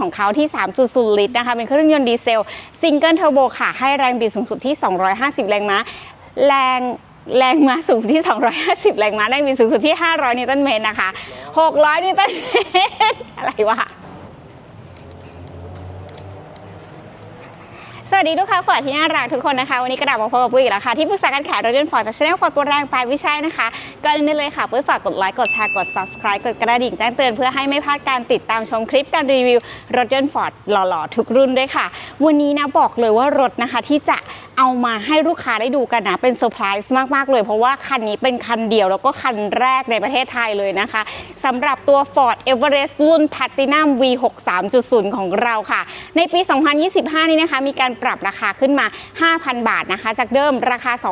ของเขาที่ 3.0 ลิตรนะคะ เป็นเครื่องยนต์ดีเซลซิงเกิลเทอร์โบค่ะ ให้แรงบิดสูงสุดที่ 250 แรงม้า แรงแรงม้าสูงที่ 250 แรงม้า แรงบิดสูงสุดที่ 500 นิวตันเมตรนะคะ 600 นิวตันเมตร อะไรวะ สวัสดีลูกค้าฟอร์ดที่น่ารักทุกคนนะคะ วันนี้กระดาษมาพบกับปุ้ยอีกแล้วค่ะ ที่ปรึกษาการขายรถยนต์ฟอร์ดจากช anel ฟอร์ดโปรแรงไปวิชัยนะคะก่อนอื่นเลยค่ะปุ้ยฝากกดไลค์กดแชร์กด subscribe กดกระดิ่งแจ้งเตือนเพื่อให้ไม่พลาดการติดตามชมคลิปการรีวิวรถยนต์ฟอร์ดหล่อๆทุกรุ่นด้วยค่ะ วันนี้นะบอกเลยว่ารถนะคะที่จะ เอามาให้ลูกค้าได้ดูกันนะ เป็นเซอร์ไพรส์มาก ๆ เลย เพราะว่าคันนี้เป็นคันเดียว แล้วก็คันแรกในประเทศไทยเลยนะคะสำหรับตัว Ford Everest รุ่น Platinum V6 3.0 ของเราค่ะ ในปี 2025 นี้นะคะ มีการปรับราคาขึ้นมา 5,000 บาทนะคะ จากเดิมราคา 2 2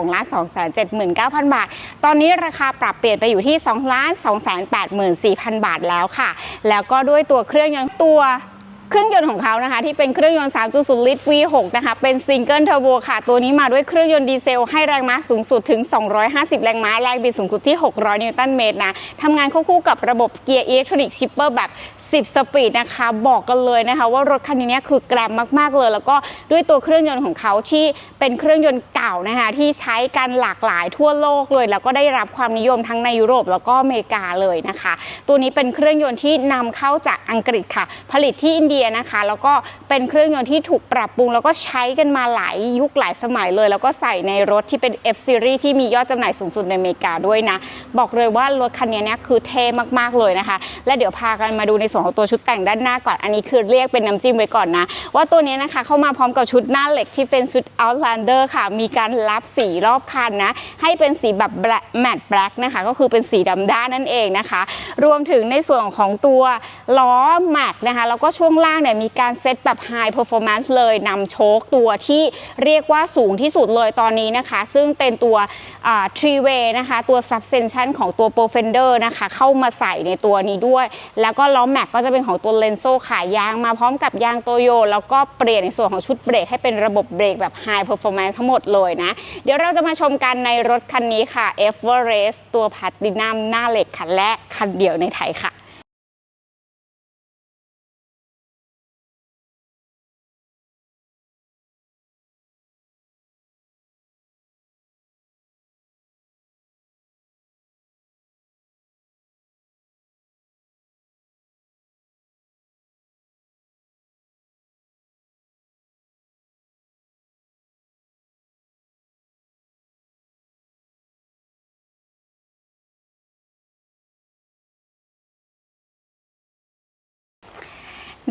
7 9 0 0 0 บาท ตอนนี้ราคาปรับเปลี่ยนไปอยู่ที่ 2 2 8 4 0 0 0 บาทแล้วค่ะ แล้วก็ด้วยตัวเครื่องยนต์ตัว เครื่องยนต์ของเขานะคะ ที่เป็นเครื่องยนต์ 3.0 ลิตร V6 นะคะ เป็นซิงเกิลเทอร์โบค่ะ ตัวนี้มาด้วยเครื่องยนต์ดีเซล ให้แรงม้าสูงสุดถึง 250 แรงม้า แรงบิดสูงสุดที่ 600 นิวตันเมตรนะทำงานควบคู่กับระบบเกียร์อิเล็กทรอนิกส์ชิปเปอร์แบบ 10 สปีดนะคะ บอกกันเลยนะคะ ว่ารถคันนี้คือแกรมมากๆเลย แล้วก็ด้วยตัวเครื่องยนต์ของเขาที่เป็นเครื่องยนต์เก่านะคะที่ใช้กันหลากหลายทั่วโลกเลย แล้วก็ได้รับความนิยมทั้งในยุโรปแล้วก็อเมริกาเลยนะคะ ตัวนี้เป็นเครื่องยนต์ที่นำเข้าจากอังกฤษค่ะ ผลิตที่อินเดียนะคะ แล้วก็เป็นเครื่องยนต์ที่ถูกปรับปรุง แล้วก็ใช้กันมาหลายยุคหลายสมัยเลย แล้วก็ใส่ในรถที่เป็น F Series ที่มียอดจำหน่ายสูงสุดในอเมริกาด้วยนะ บอกเลยว่ารถคันนี้เนี่ยคือเท่มากๆเลยนะคะ และเดี๋ยวพากันมาดูในส่วนของตัวชุดแต่งด้านหน้าก่อน อันนี้คือเรียกเป็นน้ำจิ้มไว้ก่อนนะ ว่าตัวนี้นะคะเข้ามาพร้อมกับชุดหน้าเหล็กที่เป็นชุด Outlander ค่ะ มีการรับสีรอบคันนะ ให้เป็นสีแบบแมตต์แบล็กนะคะ ก็คือเป็นสีดำด้านนั่นเองนะคะ รวมถึงในส่วนของตัวล้อแม็กนะคะ แล้วก็ช่วงล่างเนี่ยมีการเซตแบบ High Performance เลยนำโชคตัวที่เรียกว่าสูงที่สุดเลยตอนนี้นะคะ ซึ่งเป็นตัวทรีเวย์นะคะ ตัว Suspension ของตัว p r o f e n d e r นะคะ เข้ามาใส่ในตัวนี้ด้วย แล้วก็ล้อแม็กก็จะเป็นของตัวเลนโซขายางมาพร้อมกับยางโตโย แล้วก็เปลี่ยนในส่วนของชุดเบรกให้เป็นระบบเบรกแบบ High Performance ทั้งหมดเลยนะ เดี๋ยวเราจะมาชมกันในรถคันนี้ค่ะ Everest ตัว Platinum หน้าเหล็กคันแรกคันเดียวในไทยค่ะ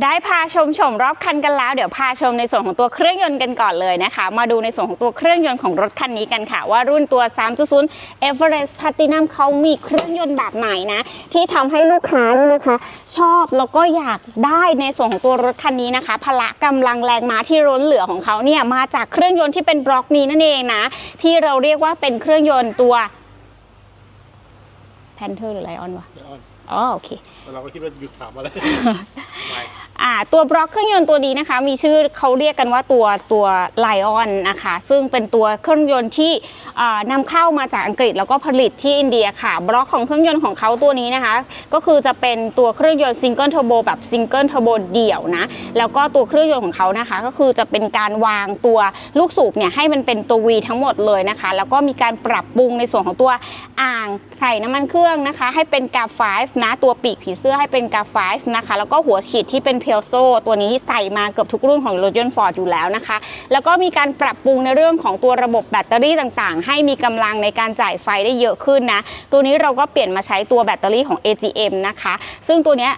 ได้พาชมชมรอบคันกันแล้ว เดี๋ยวพาชมในส่วนของตัวเครื่องยนต์กันก่อนเลยนะคะ มาดูในส่วนของตัวเครื่องยนต์ของรถคันนี้กันค่ะ ว่ารุ่นตัว 3.0 Everest Platinum เขามีเครื่องยนต์แบบไหนนะ ที่ทำให้ลูกค้านี่นะคะ ชอบแล้วก็อยากได้ในส่วนของตัวรถคันนี้นะคะ พละกำลังแรงม้าที่ล้นเหลือของเขาเนี่ยมาจากเครื่องยนต์ที่เป็นบล็อกนี้นั่นเองนะ ที่เราเรียกว่าเป็นเครื่องยนต์ตัว Panther หรือ Lion วะเดี๋ยวอ่อนอ๋อโอเคแต่เราก็คิดว่าหยุดถามอะไรไม่ อ่าตัวบล็อกเครื่องยนต์ตัวนี้นะคะ มีชื่อเขาเรียกกันว่าตัวตัวไลออนนะคะ ซึ่งเป็นตัวเครื่องยนต์ที่อ่านำเข้ามาจากอังกฤษแล้วก็ผลิตที่อินเดียค่ะ บล็อกของเครื่องยนต์ของเขาตัวนี้นะคะ ก็คือจะเป็นตัวเครื่องยนต์ซิงเกิลเทอร์โบแบบซิงเกิลเทอร์โบเดี่ยวนะ แล้วก็ตัวเครื่องยนต์ของเขานะคะ ก็คือจะเป็นการวางตัวลูกสูบเนี่ยให้มันเป็นตัว V ทั้งหมดเลยนะคะ แล้วก็มีการปรับปรุงในส่วนของตัวอ่างใส่น้ำมันเครื่องนะคะ ให้เป็นกาไฟนะตัวปีกผีเสื้อให้เป็นกาไฟนะคะแล้วก็หัวฉีดที่เป็นเพลโซตัวนี้ใส่มาเกือบทุกรุ่นของรถยนต์ฟอร์ดอยู่แล้วนะคะ แล้วก็มีการปรับปรุงในเรื่องของตัวระบบแบตเตอรี่ต่างๆ ให้มีกำลังในการจ่ายไฟได้เยอะขึ้นนะ ตัวนี้เราก็เปลี่ยนมาใช้ตัวแบตเตอรี่ของ AGM นะคะ ซึ่งตัวนี้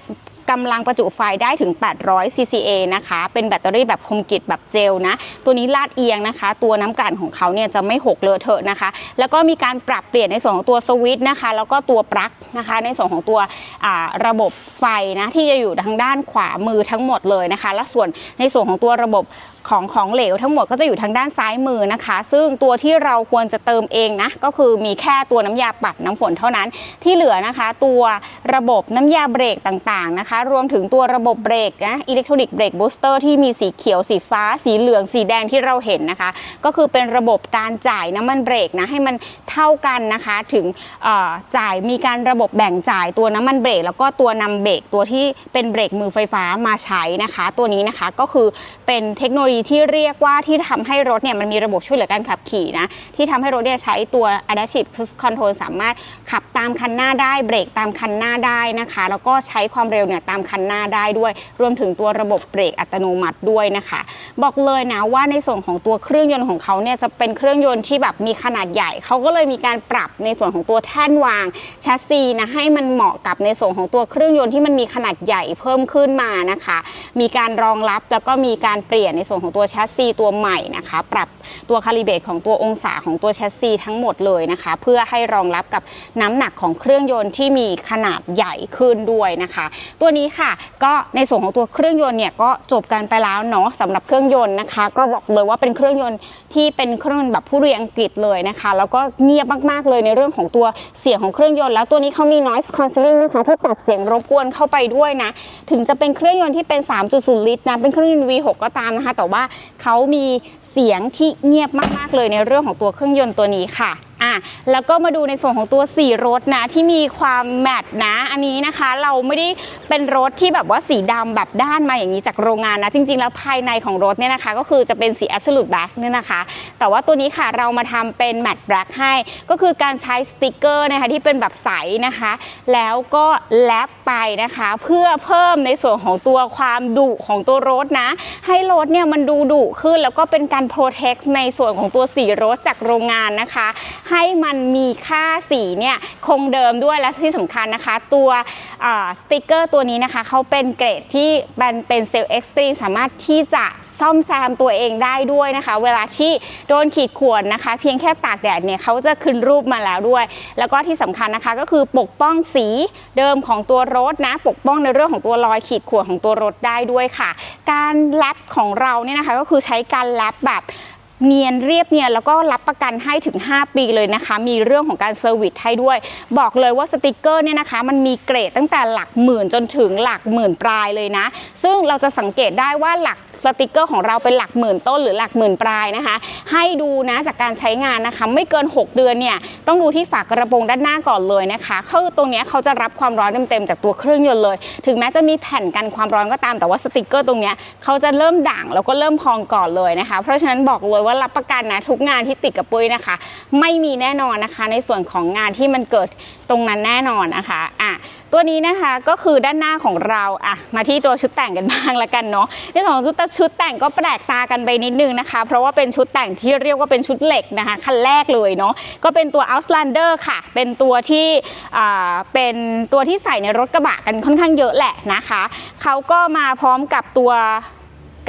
กำลังประจุไฟได้ถึง 800 CCA นะคะ เป็นแบตเตอรี่แบบคมกิดแบบเจลนะ ตัวนี้ลาดเอียงนะคะ ตัวน้ำกลั่นของเขาเนี่ยจะไม่หกเลอะเทอะนะคะ แล้วก็มีการปรับเปลี่ยนในส่วนของตัวสวิตช์นะคะ แล้วก็ตัวปลั๊กนะคะ ในส่วนของตัวระบบไฟนะที่จะอยู่ทางด้านขวามือทั้งหมดเลยนะคะ และส่วนในส่วนของตัวระบบ ของของเหลวทั้งหมดก็จะอยู่ทางด้านซ้ายมือนะคะ ซึ่งตัวที่เราควรจะเติมเองนะก็คือมีแค่ตัวน้ำยาปัดน้ำฝนเท่านั้น ที่เหลือนะคะ ตัวระบบน้ำยาเบรกต่างๆนะคะ รวมถึงตัวระบบเบรกนะอิเล็กทรอนิกส์เบรกบูสเตอร์ที่มีสีเขียวสีฟ้า สีเหลืองสีแดงที่เราเห็นนะคะ ก็คือเป็นระบบการจ่ายน้ำมันเบรกนะให้มันเท่ากันนะคะถึงจ่ายมีการระบบแบ่งจ่ายตัวน้ำมันเบรกแล้วก็ตัวนำเบรกตัวที่เป็นเบรกมือไฟฟ้ามาใช้นะคะ ตัวนี้นะคะก็คือเป็นเทคโนโลยีที่เรียกว่าที่ทำให้รถเนี่ยมันมีระบบช่วยเหลือการขับขี่นะ ที่ทำให้รถเนี่ยใช้ตัว adaptive cruise control สามารถขับตามคันหน้าได้เบรกตามคันหน้าได้นะคะ แล้วก็ใช้ความเร็วเนี่ยตามคันหน้าได้ด้วย รวมถึงตัวระบบเบรกอัตโนมัติด้วยนะคะ บอกเลยนะว่าในส่วนของตัวเครื่องยนต์ของเขาเนี่ยจะเป็นเครื่องยนต์ที่แบบมีขนาดใหญ่เขาก็เลยมีการปรับในส่วนของตัวแท่นวางแชสซีนะให้มันเหมาะกับในส่วนของตัวเครื่องยนต์ที่มันมีขนาดใหญ่เพิ่มขึ้นมานะคะ มีการรองรับแล้วก็มีการเปลี่ยนในส่วนของตัวแชสซีตัวใหม่นะคะ ปรับตัวคาลิเบตของตัวองศาของตัวแชสซีทั้งหมดเลยนะคะ เพื่อให้รองรับกับน้ำหนักของเครื่องยนต์ที่มีขนาดใหญ่ขึ้นด้วยนะคะ ตัวนี้ค่ะก็ในส่วนของตัวเครื่องยนต์เนี่ยก็จบกันไปแล้วเนาะสำหรับเครื่องยนต์นะคะ ก็บอกเลยว่าเป็นเครื่องยนต์ที่เป็นเครื่องยนต์แบบผู้เรียนอังกฤษเลยนะคะ แล้วก็เงียบมากๆเลยในเรื่องของตัวเสียงของเครื่องยนต์แล้วตัวนี้เขามี noise cancelling นะคะที่ตัดเสียงรบกวนเข้าไปด้วยนะ ถึงจะเป็นเครื่องยนต์ที่เป็น 3.0 ลิตรนะเป็นเครื่องยนต์ V6 ก็ตามนะคะแต่ว่าเขามีเสียงที่เงียบมากๆเลยในเรื่องของตัวเครื่องยนต์ตัวนี้ค่ะ อะแล้วก็มาดูในส่วนของตัวสีรถนะที่มีความแมตต์นะ อันนี้นะคะเราไม่ได้เป็นรถที่แบบว่าสีดำแบบด้านมาอย่างนี้จากโรงงานนะ จริง ๆ แล้วภายในของรถเนี่ยนะคะ ก็คือจะเป็นสี absolute black เนี่ยนะคะ แต่ว่าตัวนี้ค่ะเรามาทำเป็น matte black ให้ ก็คือการใช้สติกเกอร์นะคะที่เป็นแบบใสนะคะ แล้วก็แลปไปนะคะ เพื่อเพิ่มในส่วนของตัวความดุของตัวรถนะ ให้รถเนี่ยมันดูดุขึ้นแล้วก็เป็นการ protect ในส่วนของตัวสีรถจากโรงงานนะคะให้มันมีค่าสีเนี่ยคงเดิมด้วยและที่สำคัญนะคะ ตัวสติกเกอร์ตัวนี้นะคะเขาเป็นเกรดที่มันเป็นเซลล์เอ็กซ์ตรีมสามารถที่จะซ่อมแซมตัวเองได้ด้วยนะคะ เวลาที่โดนขีดข่วนนะคะ เพียงแค่ตากแดดเนี่ยเขาจะขึ้นรูปมาแล้วด้วย แล้วก็ที่สำคัญนะคะก็คือปกป้องสีเดิมของตัวรถนะ ปกป้องในเรื่องของตัวรอยขีดข่วนของตัวรถได้ด้วยค่ะ การแลปของเราเนี่ยนะคะก็คือใช้การแลปแบบ เนียนเรียบเนียนแล้วก็รับประกันให้ถึง 5 ปีเลยนะคะ มีเรื่องของการเซอร์วิสให้ด้วย บอกเลยว่าสติกเกอร์เนี่ยนะคะ มันมีเกรดตั้งแต่หลักหมื่นจนถึงหลักหมื่นปลายเลยนะ ซึ่งเราจะสังเกตได้ว่าหลัก สติกเกอร์ของเราเป็นหลักหมื่นต้นหรือหลักหมื่นปลายนะคะ ให้ดูนะจากการใช้งานนะคะ ไม่เกิน 6 เดือนเนี่ยต้องดูที่ฝากระโปรงด้านหน้าก่อนเลยนะคะคือตรงนี้เขาจะรับความร้อนเต็มๆจากตัวเครื่องยนต์เลย ถึงแม้จะมีแผ่นกันความร้อนก็ตามแต่ว่าสติกเกอร์ตรงนี้เขาจะเริ่มด่างแล้วก็เริ่มพองก่อนเลยนะคะ เพราะฉะนั้นบอกเลยว่ารับประกันนะทุกงานที่ติดกับปุ้ยนะคะ ไม่มีแน่นอนนะคะ ในส่วนของงานที่มันเกิดตรงนั้นแน่นอนนะคะอะตัวนี้นะคะก็คือด้านหน้าของเราอะมาที่ตัวชุดแต่งกันบ้างละกันเนาะในส่วนของชุดชุดแต่งก็แปลกตากันไปนิดนึงนะคะ เพราะว่าเป็นชุดแต่งที่เรียกว่าเป็นชุดเหล็กนะคะคันแรกเลยเนาะก็เป็นตัว Outlander ค่ะ เป็นตัวที่เป็นตัวที่ใส่ในรถกระบะกันค่อนข้างเยอะแหละนะคะเขาก็มาพร้อมกับตัว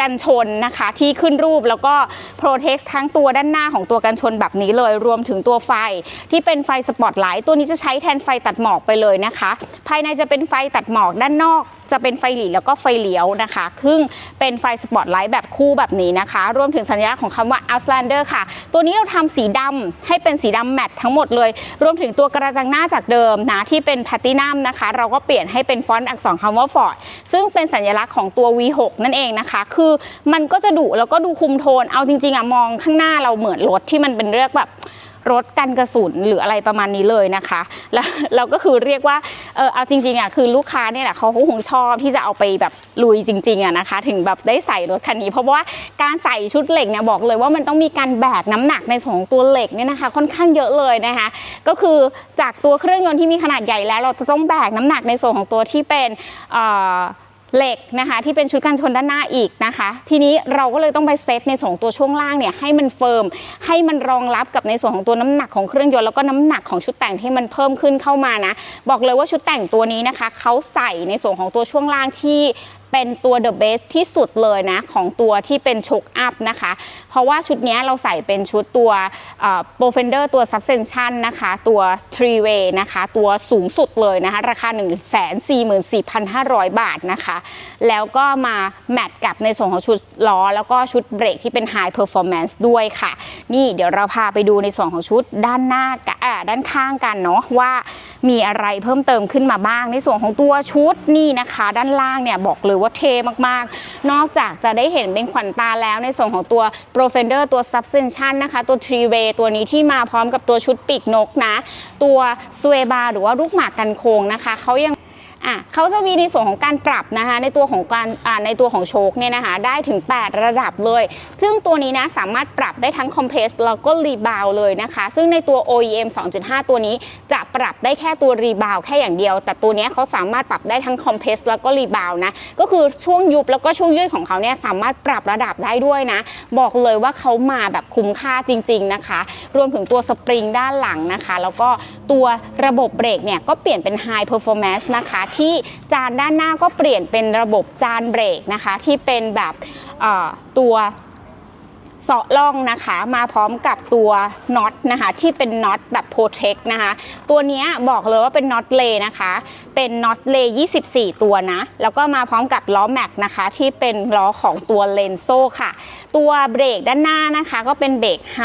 กันชนนะคะที่ขึ้นรูปแล้วก็โปรเทคทั้งตัวด้านหน้าของตัวกันชนแบบนี้เลยรวมถึงตัวไฟที่เป็นไฟสปอตไลท์ตัวนี้จะใช้แทนไฟตัดหมอกไปเลยนะคะ ภายในจะเป็นไฟตัดหมอกด้านนอก จะเป็นไฟหลีแล้วก็ไฟเลี้ยวนะคะซึ่งเป็นไฟสปอตไลท์แบบคู่แบบนี้นะคะ รวมถึงสัญลักษณ์ของคำว่า Outlander ค่ะ ตัวนี้เราทำสีดำให้เป็นสีดำแมตต์ทั้งหมดเลย รวมถึงตัวกระจังหน้าจากเดิมนะที่เป็นแพตตินัมนะคะ เราก็เปลี่ยนให้เป็นฟอนต์อักษรคำว่า Ford ซึ่งเป็นสัญลักษณ์ของตัว V6 นั่นเองนะคะ คือมันก็จะดุแล้วก็ดูคุมโทน เอาจริงๆอะมองข้างหน้าเราเหมือนรถที่มันเป็นเรื่องแบบ รถกันกระสุนหรืออะไรประมาณนี้เลยนะคะ แล้วเราก็คือเรียกว่าเออเอาจริงๆอะคือลูกค้าเนี่ยแหละเขาคงชอบที่จะเอาไปแบบลุยจริงๆอะนะคะ ถึงแบบได้ใส่รถคันนี้ เพราะว่าการใส่ชุดเหล็กเนี่ยบอกเลยว่ามันต้องมีการแบกน้ำหนักในส่วนของตัวเหล็กเนี่ยนะคะ ค่อนข้างเยอะเลยนะคะ ก็คือจากตัวเครื่องยนต์ที่มีขนาดใหญ่แล้ว เราจะต้องแบกน้ำหนักในส่วนของตัวที่เป็นเอ่อ เหล็กนะคะที่เป็นชุดกันชนด้านหน้าอีกนะคะ ทีนี้เราก็เลยต้องไปเซตในส่วนของตัวช่วงล่างเนี่ยให้มันเฟิร์มให้มันรองรับกับในส่วนของตัวน้ำหนักของเครื่องยนต์แล้วก็น้ำหนักของชุดแต่งที่มันเพิ่มขึ้นเข้ามานะ บอกเลยว่าชุดแต่งตัวนี้นะคะเขาใส่ในส่วนของตัวช่วงล่างที่ เป็นตัว The Best ที่สุดเลยนะของตัวที่เป็นชคอัพนะคะ เพราะว่าชุดนี้เราใส่เป็นชุดตัวโปรเฟนเดอร์ตัว Subtension นะคะตัว Three Way นะคะตัวสูงสุดเลยนะคะราคา 144,500 บาทนะคะ แล้วก็มาแมทกับในส่วนของชุดล้อ แล้วก็ชุดเบรกที่เป็น High Performance ด้วยค่ะ นี่เดี๋ยวเราพาไปดูในส่วนของชุดด้านหน้ากับอ่าด้านข้างกันเนาะว่า มีอะไรเพิ่มเติมขึ้นมาบ้าง ในส่วนของตัวชุดนี่นะคะ ด้านล่างเนี่ยบอกเลยว่าเทมากๆ นอกจากจะได้เห็นเป็นขวัญตาแล้วในส่วนของตัว Pro Fender ตัว Suspension นะคะ ตัว Tree Way ตัวนี้ที่มาพร้อมกับตัวชุดปีกนกนะ ตัว s w a y Bar หรือว่าลูกหมากกันโค้งนะคะเขายัง อะเขาจะมีในส่วนของการปรับนะคะในตัวของการอ่าในตัวของโชคเนี่ยนะคะได้ถึง 8 ระดับเลย ซึ่งตัวนี้นะสามารถปรับได้ทั้งคอมเพรสแล้วก็รีบาวเลยนะคะ ซึ่งในตัว OEM 2.5 ตัวนี้จะปรับได้แค่ตัวรีบาวแค่อย่างเดียว แต่ตัวนี้เขาสามารถปรับได้ทั้งคอมเพรสแล้วก็รีบาวนะก็คือช่วงยุบแล้วก็ช่วงยืดของเขาเนี่ยสามารถปรับระดับได้ด้วยนะ บอกเลยว่าเขามาแบบคุ้มค่าจริง ๆนะคะ รวมถึงตัวสปริงด้านหลังนะคะ แล้วก็ตัวระบบเบรกเนี่ยก็เปลี่ยนเป็น High Performance นะคะที่จานด้านหน้าก็เปลี่ยนเป็นระบบจานเบรกนะคะ ที่เป็นแบบตัวเสาะล่องนะคะมาพร้อมกับตัวน็อตนะคะที่เป็นน็อตแบบโปรเทคนะคะตัวนี้บอกเลยว่าเป็นน็อตเลนะคะ เป็นน็อตเลย24 ตัวนะ แล้วก็มาพร้อมกับล้อแม็กนะคะ ที่เป็นล้อของตัวเลนโซ่ค่ะ ตัวเบรกด้านหน้านะคะ ก็เป็นเบรกไฮ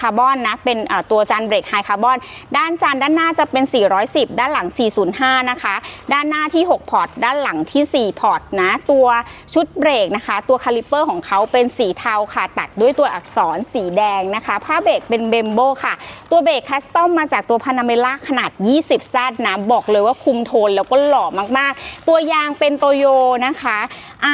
คาร์บอนนะ เป็นตัวจานเบรกไฮคาร์บอน ด้านจานด้านหน้าจะเป็น 410 ด้านหลัง 405 นะคะ ด้านหน้าที่ 6 พอร์ต ด้านหลังที่ 4 พอร์ตนะ ตัวชุดเบรกนะคะ ตัวคาลิเปอร์ของเขาเป็นสีเทาค่ะ ตัดด้วยตัวอักษรสีแดงนะคะ ผ้าเบรกเป็นเบมโบค่ะ ตัวเบรกคัสตอมมาจากตัวพานาเมล่าขนาด 20ซดนะ บอกเลยว่าคุมโทนแล้วก็หล่อมากๆ ตัวยางเป็นโตโยนะคะ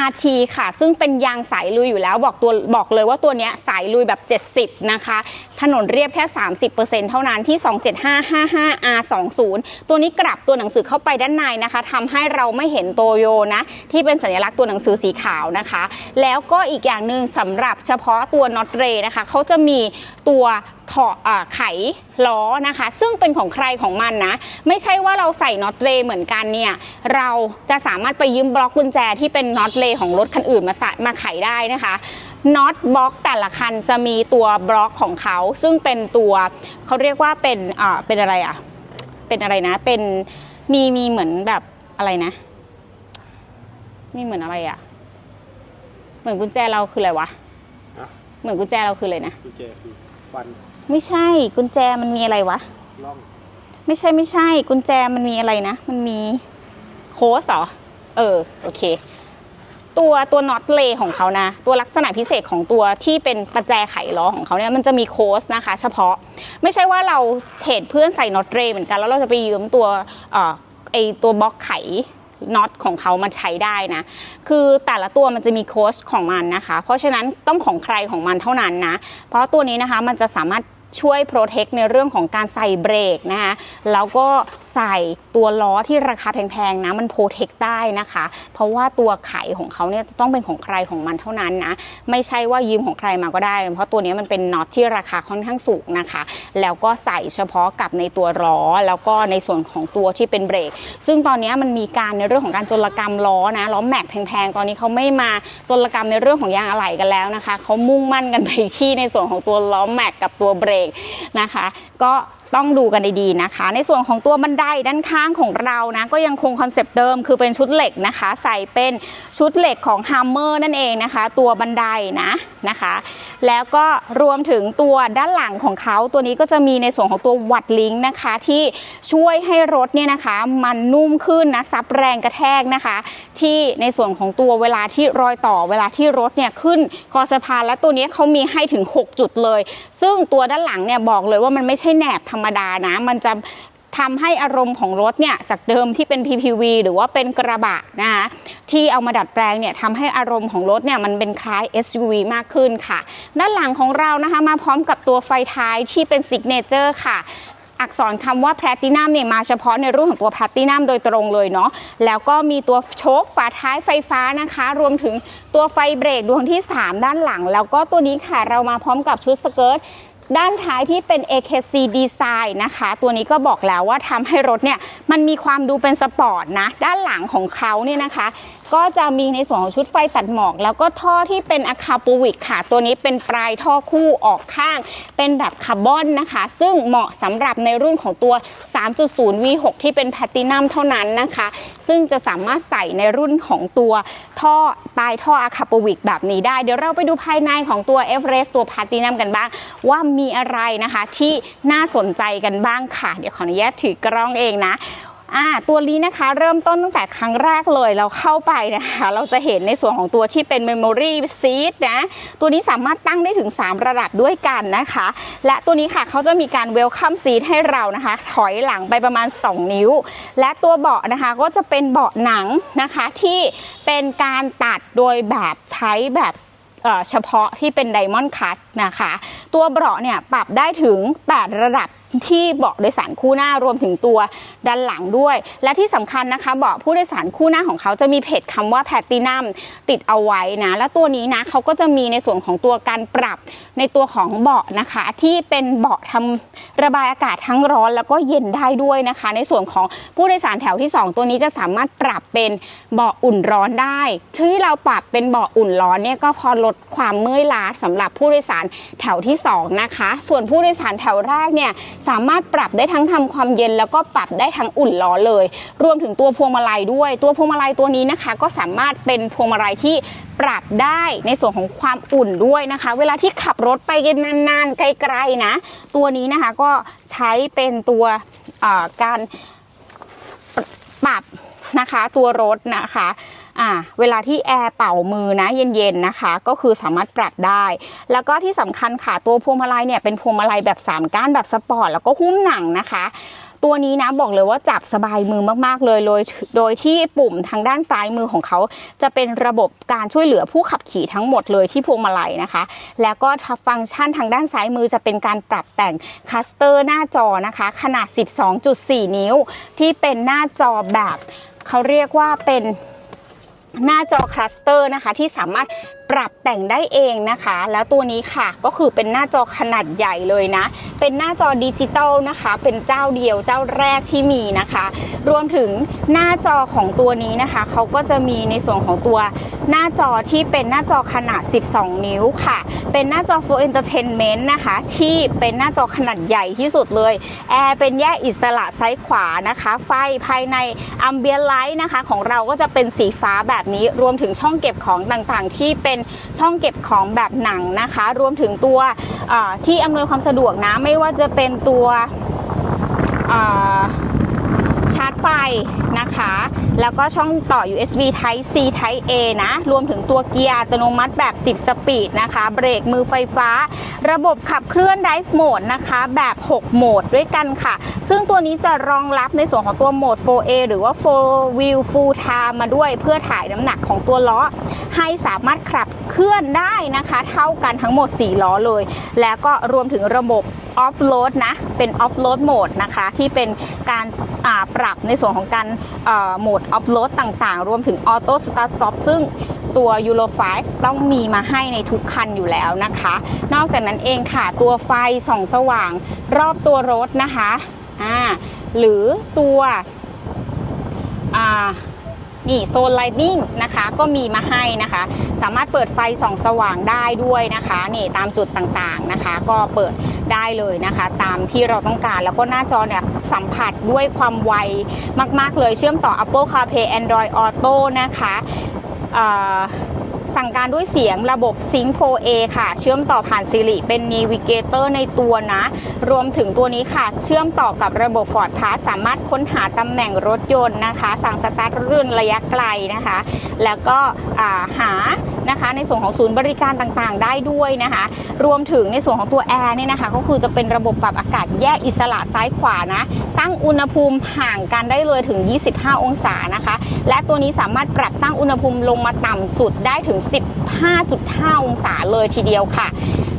RT ค่ะ ซึ่งเป็นยางสายลุยอยู่แล้วบอกตัวบอกเลยว่าตัวเนี้ยสายลุยแบบ 70 นะคะ ถนนเรียบแค่ 30%เท่านั้นที่ 27555R20 ตัวนี้กลับตัวหนังสือเข้าไปด้านในนะคะทำให้เราไม่เห็นโตโยนะ ที่เป็นสัญลักษณ์ตัวหนังสือสีขาวนะคะ แล้วก็อีกอย่างหนึ่งสำหรับเฉพาะตัวน็อตเรนะคะเขาจะมีตัวถออ่าไขล้อนะคะ ซึ่งเป็นของใครของมันนะ ไม่ใช่ว่าเราใส่น็อตเรเหมือนกันเนี่ย เราจะสามารถไปยืมบล็อกกุญแจที่เป็นน็อตเรของรถคันอื่นมาใส่มาไขได้นะคะ น็อตบล็อกแต่ละคันจะมีตัวบล็อกของเขาซึ่งเป็นตัวเขาเรียกว่าเป็นอ่าเป็นอะไรอะเป็นอะไรนะ เป็นมีมีเหมือนแบบอะไรนะ มีเหมือนอะไรอะ เหมือนกุญแจเราคืออะไรวะฮะเหมือนกุญแจเราคืออะไรนะกุญแจคือฟันไม่ใช่กุญแจมันมีอะไรวะล่องไม่ใช่ไม่ใช่ กุญแจมันมีอะไรนะ มันมีโค้ดเหรอเออ โอเค ตัวตัวน็อตเลของเขานะ ตัวลักษณะพิเศษของตัวที่เป็นประแจไขล้อของเขาเนี่ยมันจะมีโค้ดนะคะ เฉพาะไม่ใช่ว่าเราเห็นเพื่อนใส่น็อตเลเหมือนกันแล้วเราจะไปยืมตัวเออไอตัวบล็อกไขน็อตของเขามาใช้ได้นะ คือแต่ละตัวมันจะมีโค้ดของมันนะคะ เพราะฉะนั้นต้องของใครของมันเท่านั้นนะ เพราะตัวนี้นะคะมันจะสามารถ ช่วยโปรเทคในเรื่องของการใส่เบรกนะคะแล้วก็ใส่ตัวล้อที่ราคาแพงๆนะมันโปรเทคได้นะคะ เพราะว่าตัวไขของเขาเนี่ยจะต้องเป็นของใครของมันเท่านั้นนะ ไม่ใช่ว่ายืมของใครมาก็ได้ เพราะตัวนี้มันเป็นน็อตที่ราคาค่อนข้างสูงนะคะ แล้วก็ใส่เฉพาะกับในตัวล้อ แล้วก็ในส่วนของตัวที่เป็นเบรก ซึ่งตอนนี้มันมีการในเรื่องของการจรกรรมล้อนะล้อแม็กแพงๆตอนนี้เขาไม่มาจรกรรมในเรื่องของยางอะไหล่กันแล้วนะคะเขามุ่งมั่นกันไปที่ในส่วนของตัวล้อแม็กกับตัวเบรกนะคะ ก็ ต้องดูกันดีๆนะคะ ในส่วนของตัวบันไดด้านข้างของเรานะก็ยังคงคอนเซปต์เดิมคือเป็นชุดเหล็กนะคะ ใส่เป็นชุดเหล็กของฮัมเมอร์นั่นเองนะคะ ตัวบันไดนะนะคะ แล้วก็รวมถึงตัวด้านหลังของเขาตัวนี้ก็จะมีในส่วนของตัววัดลิงก์นะคะ ที่ช่วยให้รถเนี่ยนะคะ มันนุ่มขึ้นนะซับแรงกระแทกนะคะ ที่ในส่วนของตัวเวลาที่รอยต่อเวลาที่รถเนี่ยขึ้นคอสะพานและตัวนี้เขามีให้ถึง 6 จุดเลย ซึ่งตัวด้านหลังเนี่ยบอกเลยว่ามันไม่ใช่แหนบธรรรมดานะ มันจะทำให้อารมณ์ของรถเนี่ยจากเดิมที่เป็น PPV หรือว่าเป็นกระบะนะคะที่เอามาดัดแปลงเนี่ยทำให้อารมณ์ของรถเนี่ยมันเป็นคล้าย SUV มากขึ้นค่ะ ด้านหลังของเรานะคะมาพร้อมกับตัวไฟท้ายที่เป็นซิกเนเจอร์ค่ะอักษรคำว่าแพลตินัมเนี่ยมาเฉพาะในรุ่นของตัวแพลตินัมโดยตรงเลยเนาะแล้วก็มีตัวโชคฝาท้ายไฟฟ้านะคะ รวมถึงตัวไฟเบรกดวงที่ 3 ด้านหลัง แล้วก็ตัวนี้ค่ะเรามาพร้อมกับชุดสเกิร์ต ด้านท้ายที่เป็น AKC Design นะคะ ตัวนี้ก็บอกแล้วว่าทำให้รถเนี่ยมันมีความดูเป็นสปอร์ตนะ ด้านหลังของเขาเนี่ยนะคะ ก็จะมีในส่วนของชุดไฟตัดหมอก แล้วก็ท่อที่เป็นอะคาปูวิกค่ะ ตัวนี้เป็นปลายท่อคู่ออกข้าง เป็นแบบคาร์บอนนะคะ ซึ่งเหมาะสำหรับในรุ่นของตัว 3.0 V6 ที่เป็นแพลตตินัมเท่านั้นนะคะ ซึ่งจะสามารถใส่ในรุ่นของตัวท่อปลายท่ออะคาปูวิกแบบนี้ได้ เดี๋ยวเราไปดูภายในของตัว e v e r e s t ตัวแพลตตินัมกันบ้าง ว่ามีอะไรนะคะที่น่าสนใจกันบ้างค่ะ เดี๋ยวขออนุญาตถือกล้องเองนะ อ่าตัวนี้นะคะเริ่มต้นตั้งแต่ครั้งแรกเลยเราเข้าไปนะคะ เราจะเห็นในส่วนของตัวที่เป็น Memory Seat นะ ตัวนี้สามารถตั้งได้ถึง 3 ระดับด้วยกันนะคะ และตัวนี้ค่ะเขาจะมีการ Welcome Seat ให้เรานะคะ ถอยหลังไปประมาณ 2 นิ้ว และตัวเบาะนะคะก็จะเป็นเบาะหนังนะคะที่เป็นการตัดโดยแบบใช้แบบเฉพาะที่เป็นไดมอนด์คัตนะคะ ตัวเบาะเนี่ยปรับได้ถึง 8 ระดับ ที่เบาะโดยสารคู่หน้ารวมถึงตัวด้านหลังด้วย และที่สำคัญนะคะเบาะผู้โดยสารคู่หน้าของเขาจะมีเพจคำว่าแพตตินัมติดเอาไว้นะ และตัวนี้นะเขาก็จะมีในส่วนของตัวการปรับในตัวของเบาะนะคะ ที่เป็นเบาะทำระบายอากาศทั้งร้อนแล้วก็เย็นได้ด้วยนะคะ ในส่วนของผู้โดยสารแถวที่ 2 ตัวนี้จะสามารถปรับเป็นเบาะอุ่นร้อนได้ที่เราปรับเป็นเบาะอุ่นร้อนเนี่ยก็พอลดความเมื่อยล้าสำหรับผู้โดยสารแถวที่2นะคะส่วนผู้โดยสารแถวแรกเนี่ยสามารถปรับได้ทั้งทำความเย็น แล้วก็ปรับได้ทั้งอุ่นร้อนเลย รวมถึงตัวพวงมาลัยด้วย ตัวพวงมาลัยตัวนี้นะคะ ก็สามารถเป็นพวงมาลัยที่ปรับได้ในส่วนของความอุ่นด้วยนะคะ เวลาที่ขับรถไปนานๆไกลๆนะ ตัวนี้นะคะก็ใช้เป็นตัวการปรับ นะคะ ตัวรถนะคะอ่าเวลาที่แอร์เป่ามือนะเย็นๆนะคะ ก็คือสามารถปรับได้ แล้วก็ที่สำคัญค่ะตัวพวงมาลัยเนี่ยเป็นพวงมาลัยแบบ 3 ก้านแบบสปอร์ตแล้วก็หุ้มหนังนะคะตัวนี้นะบอกเลยว่าจับสบายมือมากๆเลยโดยโดยที่ปุ่มทางด้านซ้ายมือของเขา จะเป็นระบบการช่วยเหลือผู้ขับขี่ทั้งหมดเลยที่พวงมาลัยนะคะ แล้วก็ฟังก์ชันทางด้านซ้ายมือจะเป็นการปรับแต่งคลัสเตอร์หน้าจอนะคะ ขนาด 12.4 นิ้ว ที่เป็นหน้าจอแบบ เขาเรียกว่าเป็นหน้าจอคลัสเตอร์นะคะที่สามารถ ปรับแต่งได้เองนะคะ แล้วตัวนี้ค่ะก็คือเป็นหน้าจอขนาดใหญ่เลยนะ เป็นหน้าจอดิจิตอลนะคะ เป็นเจ้าเดียวเจ้าแรกที่มีนะคะ รวมถึงหน้าจอของตัวนี้นะคะเขาก็จะมีในส่วนของตัวหน้าจอที่เป็นหน้าจอขนาด 12 นิ้วค่ะ เป็นหน้าจอ Full Entertainment นะคะ ที่เป็นหน้าจอขนาดใหญ่ที่สุดเลย แอร์เป็นแยกอิสระซ้ายขวานะคะ ไฟภายใน Ambient Light นะคะ ของเราก็จะเป็นสีฟ้าแบบนี้ รวมถึงช่องเก็บของต่างๆ ที่เป็นช่องเก็บของแบบหนังนะคะ รวมถึงตัวที่อำนวยความสะดวกนะ ไม่ว่าจะเป็นตัวชาร์จไฟ นะคะ แล้วก็ช่องต่อ USB Type C Type A นะ รวมถึงตัวเกียร์อัตโนมัติแบบ 10 สปีดนะคะ เบรกมือไฟฟ้า ระบบขับเคลื่อน Drive Mode นะคะ แบบ 6 โหมดด้วยกันค่ะ ซึ่งตัวนี้จะรองรับในส่วนของตัวโหมด 4A หรือว่า 4 Wheel Full Time มาด้วยเพื่อถ่ายน้ำหนักของตัวล้อ ให้สามารถขับเคลื่อนได้นะคะ เท่ากันทั้งหมด 4 ล้อเลย แล้วก็รวมถึงระบบออฟโ a ดนะ เป็นออฟโ a ดโหมดนะคะ ที่เป็นการปรับในส่วนของการโหมดออฟโ a ดต่างๆ รวมถึงออโต้สตาร์ทสต็อปซึ่งตัว Euro 5 ต้องมีมาให้ในทุกคันอยู่แล้วนะคะ นอกจากนั้นเองค่ะ ตัวไฟส่องสว่างรอบตัวรถนะคะ อ่า หรือตัว อ่า นี่โซนไลนิ่งนะคะก็มีมาให้นะคะ สามารถเปิดไฟส่องสว่างได้ด้วยนะคะนี่ตามจุดต่างๆนะคะ ก็เปิดได้เลยนะคะ ตามที่เราต้องการแล้วก็หน้าจอเนี่ยสัมผัสด้วยความไวมาก ๆ เลยเชื่อมต่อ Apple CarPlay Android Auto นะคะอ่า สั่งการด้วยเสียงระบบ Sync 4A ค่ะ เชื่อมต่อผ่าน Siri เป็น Navigator ในตัวนะ รวมถึงตัวนี้ค่ะ เชื่อมต่อกับระบบ Ford Pass สามารถค้นหาตำแหน่งรถยนต์นะคะ สั่งสตาร์ทรุ่นระยะไกลนะคะ แล้วก็าหา นะคะ ในส่วนของศูนย์บริการต่างๆ ได้ด้วยนะคะ รวมถึงในส่วนของตัวแอร์เนี่ยนะคะก็คือจะเป็นระบบปรับอากาศแยกอิสระซ้ายขวานะ ตั้งอุณหภูมิห่างกันได้เลยถึง 25 องศานะคะ และตัวนี้สามารถปรับตั้งอุณหภูมิลงมาต่ำสุดได้ถึง 15.5 องศาเลยทีเดียวค่ะ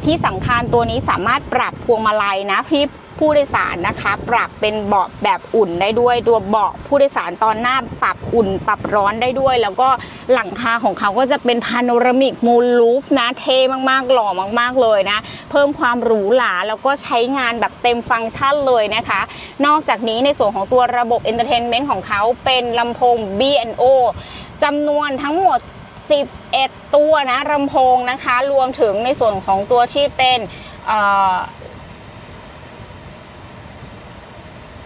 ที่สำคัญตัวนี้สามารถปรับพวงมาลัยนะพี่ ผู้โดยสารนะคะ ปรับเป็นเบาะแบบอุ่นได้ด้วยตัวเบาะผู้โดยสารตอนหน้าปรับอุ่น ปรับร้อนได้ด้วย แล้วก็หลังคาของเขาก็จะเป็นพาโนรามิกมูลลูฟนะเท่มากๆหล่อมากๆเลยนะ เพิ่มความหรูหราแล้วก็ใช้งานแบบเต็มฟังก์ชันเลยนะคะ นอกจากนี้ในส่วนของตัวระบบเอนเตอร์เทนเมนต์ของเขาเป็นลำโพง B&O จำนวนทั้งหมด 11 ตัวนะลำโพงนะคะ รวมถึงในส่วนของตัวที่เป็น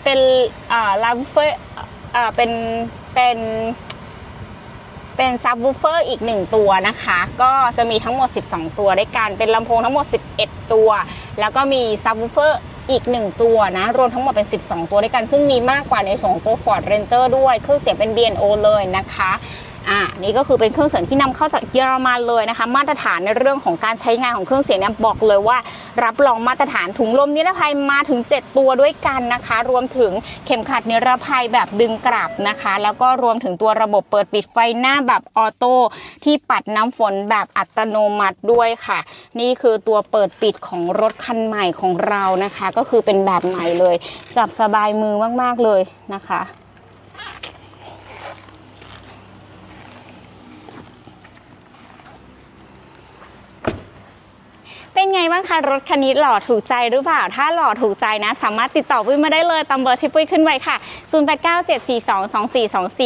เอ่อเป็นลาฟเฟอร์เป็นเป็นเป็นซับวูเฟอร์อีก 1 ตัวนะคะ ก็จะมีทั้งหมด 12 ตัวด้วยกัน เป็นลำโพงทั้งหมด 11 ตัว แล้วก็มีซับวูเฟอร์อีก 1 ตัวนะ รวมทั้งหมดเป็น 12 ตัวด้วยกัน ซึ่งมีมากกว่าในส่วนของตัว Ford Ranger ด้วย เครื่องเสียงเป็น B&O เลยนะคะ อ่านี่ก็คือเป็นเครื่องเสียงที่นำเข้าจากเยอรมันเลยนะคะ มาตรฐานในเรื่องของการใช้งานของเครื่องเสียงเนี่ยบอกเลยว่า รับรองมาตรฐานถุงลมนิรภัยมาถึง 7 ตัวด้วยกันนะคะ รวมถึงเข็มขัดนิรภัยแบบดึงกลับนะคะ แล้วก็รวมถึงตัวระบบเปิดปิดไฟหน้าแบบออโต้ที่ปัดน้ำฝนแบบอัตโนมัติด้วยค่ะ นี่คือตัวเปิดปิดของรถคันใหม่ของเรานะคะ ก็คือเป็นแบบใหม่เลย จับสบายมือมากๆเลยนะคะ เป็นไงบ้างคะรถคันนี้หล่อถูกใจหรือเปล่า ถ้าหล่อถูกใจนะ สามารถติดต่อปุ้ยมาได้เลยตามเบอร์ที่ปุ้ยขึ้นไว้ค่ะ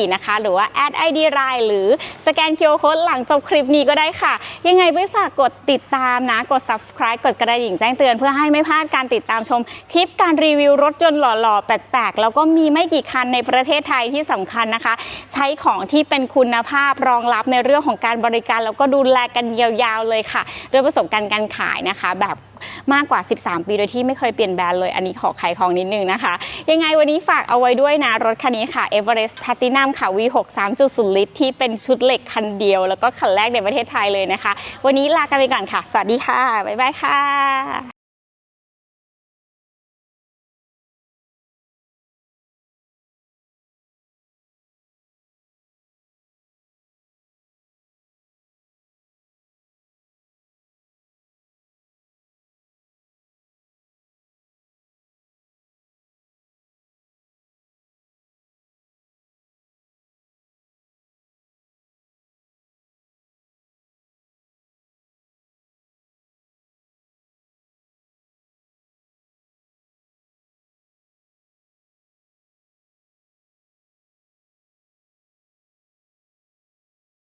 0897422424 นะคะ หรือว่า add ID line หรือสแกน QR Code หลังจบคลิปนี้ก็ได้ค่ะ ยังไงปุ้ยฝากกดติดตามนะ กด subscribe กดกระดิ่งแจ้งเตือนเพื่อให้ไม่พลาดการติดตามชม คลิปการรีวิวรถยนต์หล่อๆ แปลกๆ แล้วก็มีไม่กี่คันในประเทศไทยที่สำคัญนะคะ ใช้ของที่เป็นคุณภาพรองรับในเรื่องของการบริการ แล้วก็ดูแลกันยาวๆเลยค่ะด้วยประสบการณ์การขายายนะคะ แบบมากกว่า 13 ปีโดยที่ไม่เคยเปลี่ยนแบรนด์เลย อันนี้ขอขายของนิดนึงนะคะ ยังไงวันนี้ฝากเอาไว้ด้วยนะ รถคันนี้ค่ะ Everest Platinum ค่ะ V6 3.0 ลิตร ที่เป็นชุดเหล็กคันเดียว แล้วก็คันแรกในประเทศไทยเลยนะคะ วันนี้ลากันไปก่อนค่ะ สวัสดีค่ะ บ๊ายบายค่ะ